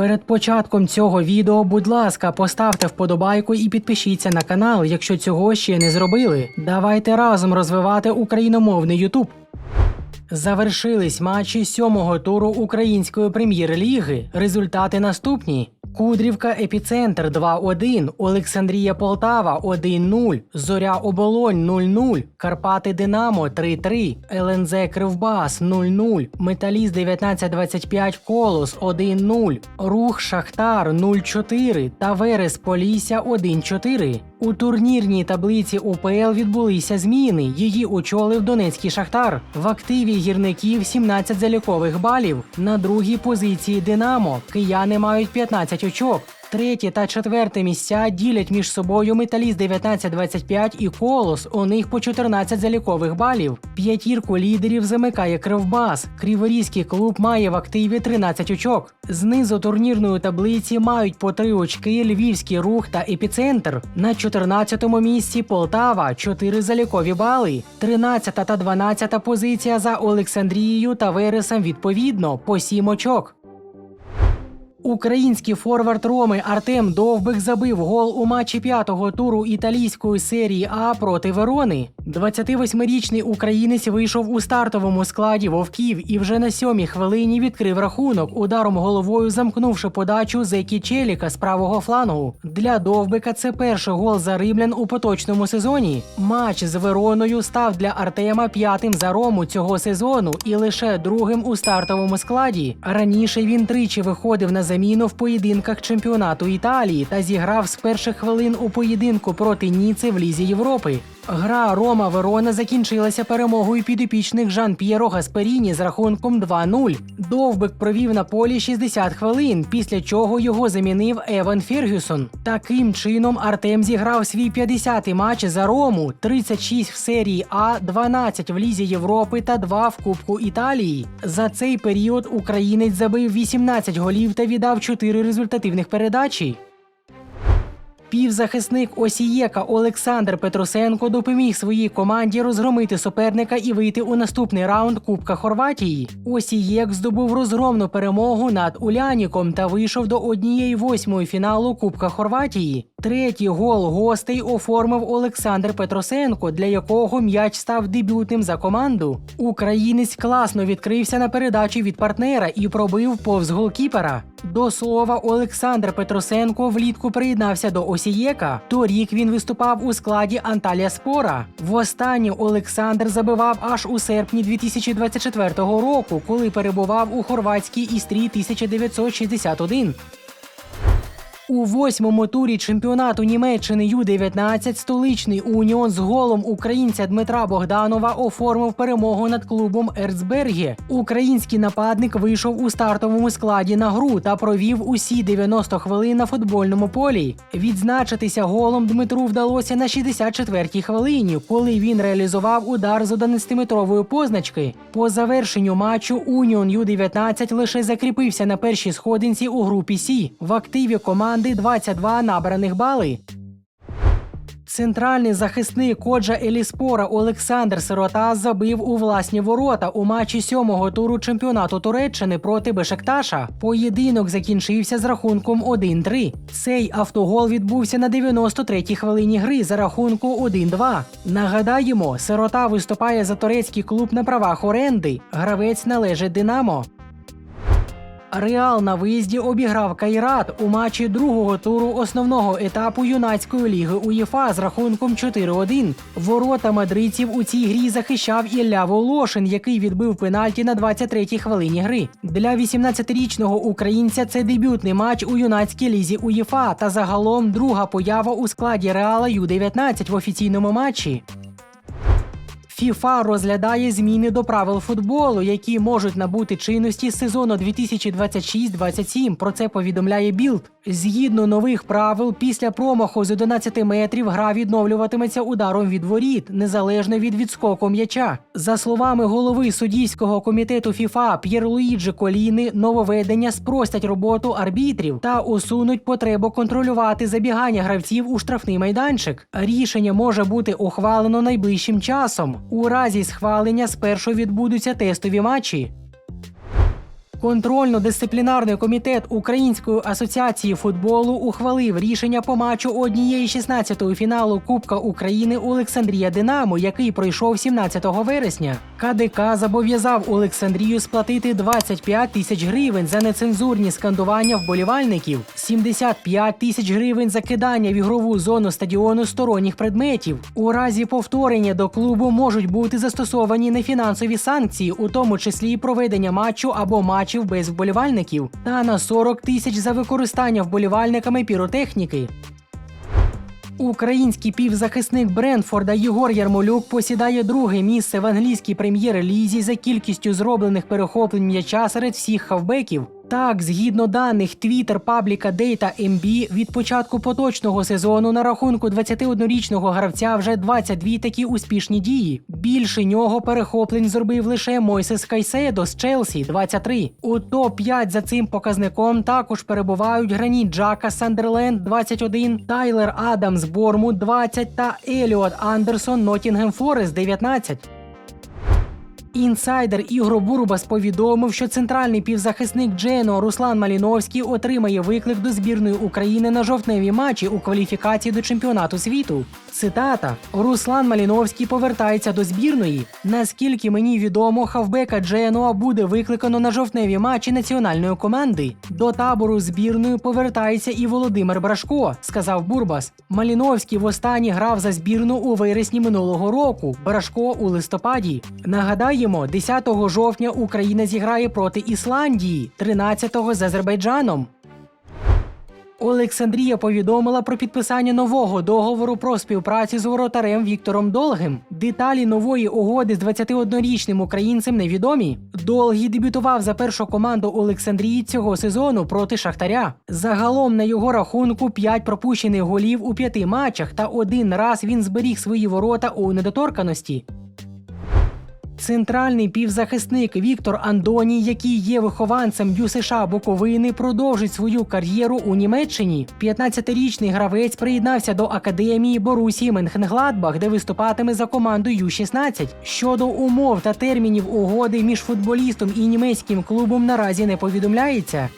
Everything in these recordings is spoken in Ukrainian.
Перед початком цього відео, будь ласка, поставте вподобайку і підпишіться на канал, якщо цього ще не зробили. Давайте разом розвивати україномовний Ютуб. Завершились матчі сьомого туру української прем'єр-ліги. Результати наступні: Кудрівка Епіцентр 2-1, Олександрія Полтава 1-0, Зоря Оболонь 0-0, Карпати Динамо 3-3, ЛНЗ Кривбас 0-0, Металіст 1925 Колос 1-0, Рух Шахтар 0-4 та Верес Полісся 1-4. У турнірній таблиці УПЛ відбулися зміни. Її очолив Донецький Шахтар. В активі гірників 17 залікових балів. На другій позиції Динамо. Кияни мають 15 очок. Третє та четверте місця ділять між собою Металіст 1925 і Колос. У них по 14 залікових балів. П'ятірку лідерів замикає Кривбас. Криворізький клуб має в активі 13 очок. Знизу турнірної таблиці мають по 3 очки Львівський рух та епіцентр. На 14-му місці Полтава 4 залікові бали. 13 та 12 позиція за Олександрією та Вересом відповідно по 7 очок. Український форвард Роми Артем Довбик забив гол у матчі п'ятого туру італійської серії А проти Верони. 28-річний українець вийшов у стартовому складі вовків і вже на сьомій хвилині відкрив рахунок, ударом головою замкнувши подачу Зекі Челіка з правого флангу. Для Довбика це перший гол за римлян у поточному сезоні. Матч з Вероною став для Артема п'ятим за Рому цього сезону і лише другим у стартовому складі. Раніше він тричі виходив на заміну в поєдинках чемпіонату Італії та зіграв з перших хвилин у поєдинку проти Ніци в Лізі Європи. Гра Рома Верона закінчилася перемогою підопічних Жан П'єро Гасперіні з рахунком 2-0. Довбик провів на полі 60 хвилин, після чого його замінив Еван Фергюсон. Таким чином Артем зіграв свій 50-й матч за Рому, 36 в серії А, 12 в Лізі Європи та 2 в Кубку Італії. За цей період українець забив 18 голів та віддав 4 результативних передачі. Півзахисник Осієка Олександр Петросенко допоміг своїй команді розгромити суперника і вийти у наступний раунд Кубка Хорватії. Осієк здобув розгромну перемогу над Уляніком та вийшов до однієї восьмої фіналу Кубка Хорватії. Третій гол гостей оформив Олександр Петросенко, для якого м'яч став дебютним за команду. Українець класно відкрився на передачі від партнера і пробив повз голкіпера. До слова, Олександр Петросенко влітку приєднався до Осієка. Торік він виступав у складі Анталія Спора. Востаннє Олександр забивав аж у серпні 2024 року, коли перебував у хорватській істрі 1961. У восьмому турі чемпіонату Німеччини Ю-19 столичний Уніон з голом українця Дмитра Богданова оформив перемогу над клубом Ерцберге. Український нападник вийшов у стартовому складі на гру та провів усі 90 хвилин на футбольному полі. Відзначитися голом Дмитру вдалося на 64-й хвилині, коли він реалізував удар з 11-метрової позначки. По завершенню матчу Уніон Ю-19 лише закріпився на першій сходинці у групі Сі. В активі команди 22 набраних бали. Центральний захисник коджа Еліспора Олександр Сирота забив у власні ворота у матчі сьомого туру чемпіонату Туреччини проти Бешекташа. Поєдинок закінчився з рахунком 1-3. Цей автогол відбувся на 93-й хвилині гри за рахунку 1-2. Нагадаємо, сирота виступає за турецький клуб на правах оренди. Гравець належить Динамо. Реал на виїзді обіграв Кайрат у матчі другого туру основного етапу юнацької ліги УЄФА з рахунком 4-1. Ворота мадридців у цій грі захищав Ілля Волошин, який відбив пенальті на 23-й хвилині гри. Для 18-річного українця це дебютний матч у юнацькій лізі УЄФА та загалом друга поява у складі Реала Ю-19 в офіційному матчі. ФІФА розглядає зміни до правил футболу, які можуть набути чинності з сезону 2026-27. Про це повідомляє Білд. Згідно нових правил, після промаху з 11 метрів гра відновлюватиметься ударом від воріт, незалежно від відскоку м'яча. За словами голови суддівського комітету ФІФА П'єрлуїджі Коліни, нововведення спростять роботу арбітрів та усунуть потребу контролювати забігання гравців у штрафний майданчик. Рішення може бути ухвалено найближчим часом. У разі схвалення спершу відбудуться тестові матчі. Контрольно-дисциплінарний комітет Української асоціації футболу ухвалив рішення по матчу однієї 16-ї фіналу Кубка України Олександрія Динамо, який пройшов 17 вересня. КДК зобов'язав Олександрію сплатити 25 тисяч гривень за нецензурні скандування вболівальників, 75 тисяч гривень за кидання в ігрову зону стадіону сторонніх предметів. У разі повторення до клубу можуть бути застосовані нефінансові санкції, у тому числі проведення матчу або матчів без вболівальників, та на 40 тисяч за використання вболівальниками піротехніки. Український півзахисник Бренфорда Єгор Ярмолюк посідає друге місце в англійській прем'єр-лізі за кількістю зроблених перехоплень м'яча серед всіх хавбеків. Так, згідно даних Twitter пабліка Data MB, від початку поточного сезону на рахунку 21-річного гравця вже 22 такі успішні дії. Більше нього перехоплень зробив лише Мойсес Кайседо з Челсі 23. У топ-5 за цим показником також перебувають Граніт Джака Сандерленд 21, Тайлер Адамс Бормут 20 та Еліот Андерсон Ноттінгем Форест 19. Інсайдер Ігро Бурбас повідомив, що центральний півзахисник Джено Руслан Маліновський отримає виклик до збірної України на жовтневі матчі у кваліфікації до чемпіонату світу. Цитата: Руслан Маліновський повертається до збірної. Наскільки мені відомо, хавбека Дженуа буде викликано на жовтневі матчі національної команди. До табору збірної повертається і Володимир Брашко, сказав Бурбас. Маліновський востаннє грав за збірну у вересні минулого року. Брашко у листопаді. Нагадаємо, 10 жовтня Україна зіграє проти Ісландії, 13-го з Азербайджаном. Олександрія повідомила про підписання нового договору про співпрацю з воротарем Віктором Долгим. Деталі нової угоди з 21-річним українцем невідомі. Долгий дебютував за першу команду Олександрії цього сезону проти Шахтаря. Загалом на його рахунку 5 пропущених голів у п'яти матчах, та один раз він зберіг свої ворота у недоторканості. Центральний півзахисник Віктор Андоній, який є вихованцем ЮСШ Буковини, продовжить свою кар'єру у Німеччині. 15-річний гравець приєднався до академії Борусії Менхенгладбах, де виступатиме за команду Ю-16. Щодо умов та термінів угоди між футболістом і німецьким клубом наразі не повідомляється.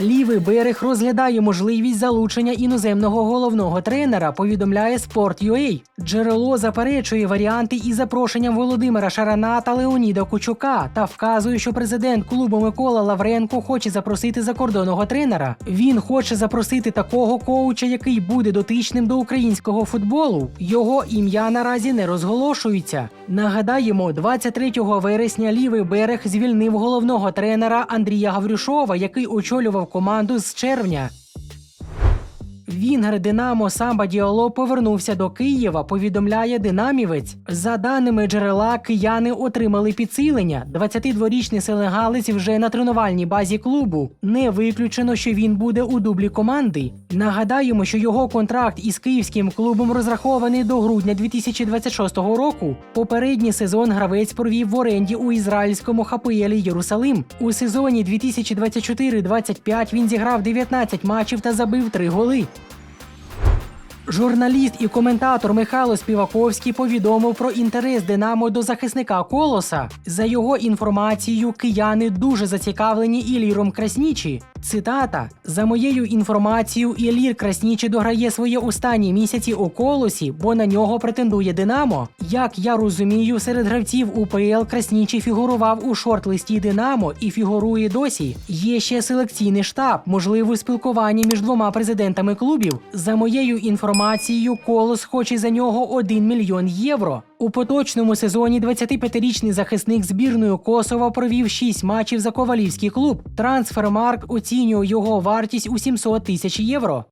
Лівий берег розглядає можливість залучення іноземного головного тренера. Повідомляє Sport.ua. Джерело заперечує варіанти із запрошенням Володимира Шарана та Леоніда Кучука та вказує, що президент клубу Микола Лавренко хоче запросити закордонного тренера. Він хоче запросити такого коуча, який буде дотичним до українського футболу. Його ім'я наразі не розголошується. Нагадаємо, 23 вересня лівий берег звільнив головного тренера Андрія Гаврюшова, який очолював команду з червня. Вінгер Динамо Самба Діало повернувся до Києва. Повідомляє динамівець. За даними джерела, кияни отримали підсилення. 22-річний селегалець вже на тренувальній базі клубу. Не виключено, що він буде у дублі команди. Нагадаємо, що його контракт із київським клубом розрахований до грудня 2026 року. Попередній сезон гравець провів в оренді у ізраїльському Хапиелі Єрусалим. У сезоні 2024-25 він зіграв 19 матчів та забив 3 голи. Журналіст і коментатор Михайло Співаковський повідомив про інтерес Динамо до захисника Колоса. За його інформацією, кияни дуже зацікавлені Іліром Краснічі. Цитата: за моєю інформацією, Ілір Краснічі дограє свої останні місяці у колосі, бо на нього претендує Динамо. Як я розумію, серед гравців УПЛ Краснічі фігурував у шорт-листі Динамо і фігурує досі. Є ще селекційний штаб, можливо, спілкування між двома президентами клубів. За моєю інформацією, Колос хоче за нього 1 мільйон євро. У поточному сезоні 25-річний захисник збірної Косова провів 6 матчів за ковалівський клуб. Трансфермарк оцінює його вартість у 700 тисяч євро.